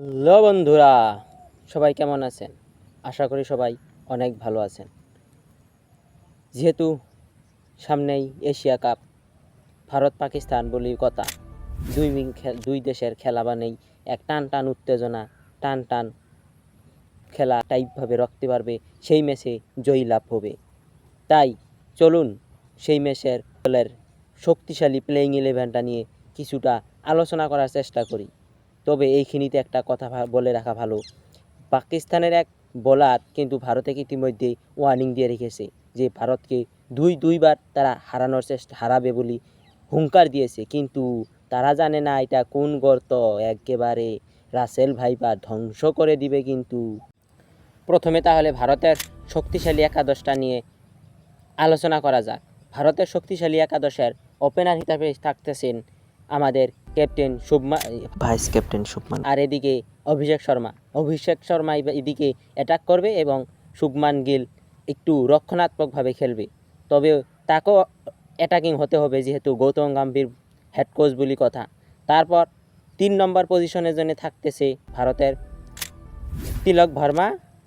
Hello বন্ধুরা, সবাই কেমন আছেন? আশা করি সবাই অনেক ভালো আছেন। যেহেতু সামনেই এশিয়া কাপ, ভারত পাকিস্তান বলি কথা, দুই দুই দেশের খেলা বানেই এক টান টান উত্তেজনা, টান টান খেলা টাইপভাবে রাখতে পারবে সেই ম্যাচে জয়ী লাভ হবে। তাই চলুন সেই ম্যাচের দলের শক্তিশালী প্লেয়িং ইলেভেনটা নিয়ে কিছুটা আলোচনা করার চেষ্টা করি। তবে এইখিনিতে একটা কথা বলে রাখা ভালো। পাকিস্তানের এক বোলার কিন্তু ভারতকে ইতিমধ্যেই ওয়ার্নিং দিয়ে রেখেছে যে ভারতকে দুই, দুইবার তারা হারানোর চেষ্টা, হারাবে বলি হুঙ্কার দিয়েছে। কিন্তু তারা জানে না এটা কোন গর্ত, একেবারে রাসেল ভাইবা ধ্বংস করে দিবে কিন্তু। প্রথমে তাহলে ভারতের শক্তিশালী একাদশটা নিয়ে আলোচনা করা যাক। ভারতের শক্তিশালী একাদশের ওপেনার হিসাবে থাকতেছেন আমাদের captain Shubman vice captain Shubman. আর এদিকে অভিষেক শর্মা। অভিষেক শর্মা এদিকে অ্যাটাক করবে এবং শুভমান গিল একটু রক্ষণাত্মকভাবে খেলবে। তবে তাকেও অ্যাটাকিং হতে হবে যেহেতু গৌতম গম্ভীর হেড কোচ বলি কথা। তারপর তিন নম্বর পজিশনের জন্য থাকতেছে ভারতের তিলক ভার্মা।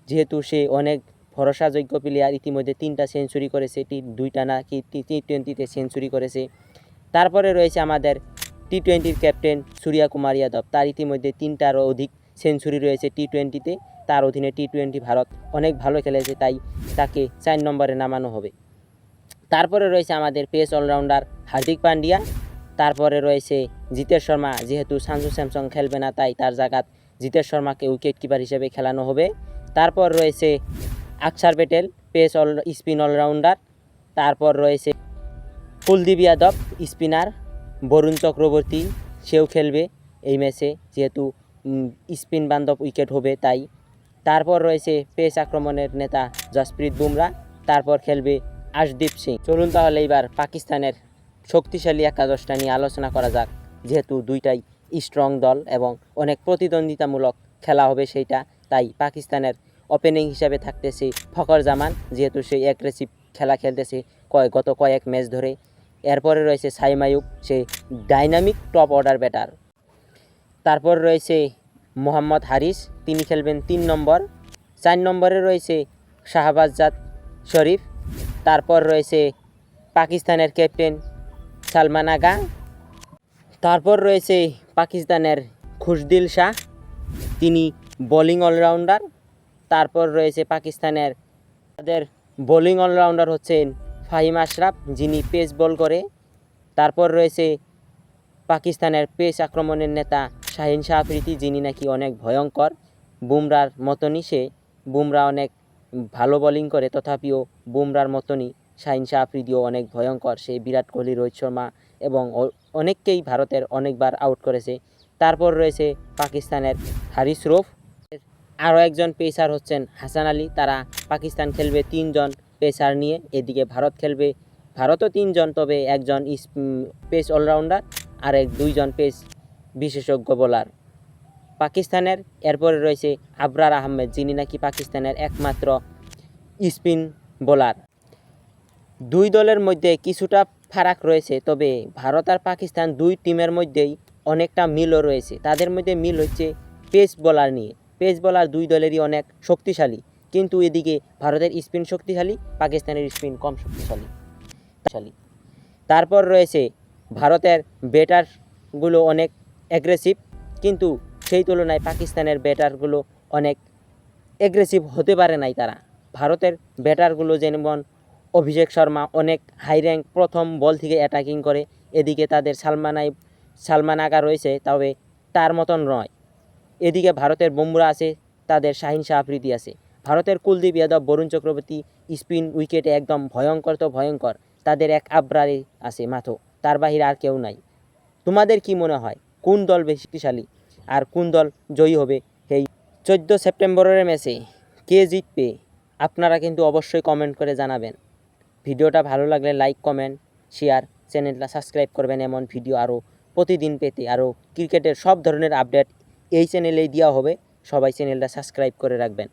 যেহেতু সে অনেক ভরসাযোগ্য প্লেয়ার ইতিমধ্যে তিনটা সেঞ্চুরি করেছে টি দুইটা না কি টি টোয়েন্টিতে সেঞ্চুরি করেছে। তারপরে রয়েছে আমাদের টি টোয়েন্টির ক্যাপ্টেন সূর্যা কুমার যাদব তার ইতিমধ্যে তিনটারও অধিক সেঞ্চুরি রয়েছে টি টোয়েন্টিতে তার অধীনে টি টোয়েন্টি ভারত অনেক ভালো খেলেছে, তাই তাকে চার নম্বরে নামানো হবে। তারপরে রয়েছে আমাদের পেস অলরাউন্ডার হার্দিক পান্ডিয়া। তারপরে রয়েছে জিতেশ শর্মা, যেহেতু সানজু স্যামসং খেলবে না, তাই তার জায়গাত জিতেশ শর্মাকে উইকেট কিপার হিসেবে খেলানো হবে। তারপর রয়েছে Axar Patel pace all spin allrounder তারপর রয়েছে কুলদীপ যাদব স্পিনার বরুণ চক্রবর্তী, সেও খেলবে এই ম্যাচে, যেহেতু স্পিন বান্ধব উইকেট হবে তাই। তারপর রয়েছে পেস আক্রমণের নেতা জসপ্রীত বুমরা, তারপর খেলবে আশদীপ সিং। চলুন তাহলে এবার পাকিস্তানের শক্তিশালী একাদশটা নিয়ে আলোচনা করা যাক, যেহেতু দুইটাই স্ট্রং দল এবং অনেক প্রতিদ্বন্দ্বিতামূলক খেলা হবে সেইটা। তাই পাকিস্তানের ওপেনিং হিসাবে থাকতেছে ফখর জামান, যেহেতু সেই অ্যাগ্রেসিভ খেলা খেলতেছে কয় গত কয়েক ম্যাচ ধরে। এরপরে রয়েছে সাইম আয়ুব সে ডাইনামিক টপ অর্ডার ব্যাটার। তারপর রয়েছে মোহাম্মদ হারিস, তিনি খেলবেন তিন নম্বর। চার নম্বরে রয়েছে শাহবাজাদ শরীফ। তারপর রয়েছে পাকিস্তানের ক্যাপ্টেন সালমান আগা। তারপর রয়েছে পাকিস্তানের খুশদিল শাহ, তিনি বোলিং অলরাউন্ডার। তারপর রয়েছে পাকিস্তানের তাদের বোলিং অলরাউন্ডার হচ্ছেন ফাহিম আশরাফ, যিনি পেস বল করে। তারপর রয়েছে পাকিস্তানের পেস আক্রমণের নেতা শাহিন শাহ আফ্রিদি যিনি নাকি অনেক ভয়ঙ্কর। বুমরার মতনই সে। বুমরা অনেক ভালো বোলিং করে, তথাপিও বুমরার মতনই শাহিন শাহ আফ্রিদিও অনেক ভয়ঙ্কর। সে বিরাট কোহলি, রোহিত শর্মা এবং অনেককেই ভারতের অনেকবার আউট করেছে। তারপর রয়েছে পাকিস্তানের হারিস রফ। আরও একজন পেসার হচ্ছেন হাসান আলী। তারা পাকিস্তান খেলবে তিনজন পেসার নিয়ে এদিকে ভারত খেলবে। ভারতও তিনজন, তবে একজন পেস অলরাউন্ডার আর এক দুইজন পেস বিশেষজ্ঞ বোলার। পাকিস্তানের, এরপরে রয়েছে আবরার আহমেদ, যিনি নাকি পাকিস্তানের একমাত্র স্পিন বোলার। দুই দলের মধ্যে কিছুটা ফারাক রয়েছে, তবে ভারত আর পাকিস্তান দুই টিমের মধ্যেই অনেকটা মিলও রয়েছে। তাদের মধ্যে মিল হচ্ছে পেস বোলার নিয়ে। পেস বোলার দুই দলেরই অনেক শক্তিশালী। কিন্তু এদিকে ভারতের স্পিন শক্তিশালী, পাকিস্তানের স্পিন কম শক্তিশালী। তারপর রয়েছে ভারতের ব্যাটারগুলো অনেক অ্যাগ্রেসিভ কিন্তু সেই তুলনায় পাকিস্তানের ব্যাটারগুলো অনেক অ্যাগ্রেসিভ হতে পারে নাই তারা। ভারতের ব্যাটারগুলো যেমন অভিষেক শর্মা অনেক হাই র্যাঙ্ক প্রথম বল থেকে অ্যাটাকিং করে, এদিকে তাদের সালমান আইব, সালমান আগা রয়েছে, তবে তার মতন নয়। এদিকে ভারতের বুমরা আছে, তাদের শাহিন শাহ আফ্রিদি আছে। ভারতের কুলদীপ যাদব, বরুণ চক্রবর্তী, স্পিন উইকেটে একদম ভয়ঙ্কর তো ভয়ঙ্কর। তাদের এক আবরারে আছে মাথো, তার বাহিরে আর কেউ নাই। তোমাদের কি মনে হয়, কোন দল বেশি শক্তিশালী আর কোন দল জয়ী হবে? সেই চোদ্দ সেপ্টেম্বরের ম্যাচে কে জিতবে, আপনারা কিন্তু অবশ্যই কমেন্ট করে জানাবেন। ভিডিওটা ভালো লাগলে লাইক কমেন্ট শেয়ার চ্যানেলটা সাবস্ক্রাইব করবেন। এমন ভিডিও আরও প্রতিদিন পেতে আরও ক্রিকেটের সব ধরনের আপডেট এই চ্যানেলেই দেওয়া হবে। সবাই চ্যানেলটা সাবস্ক্রাইব করে রাখবেন।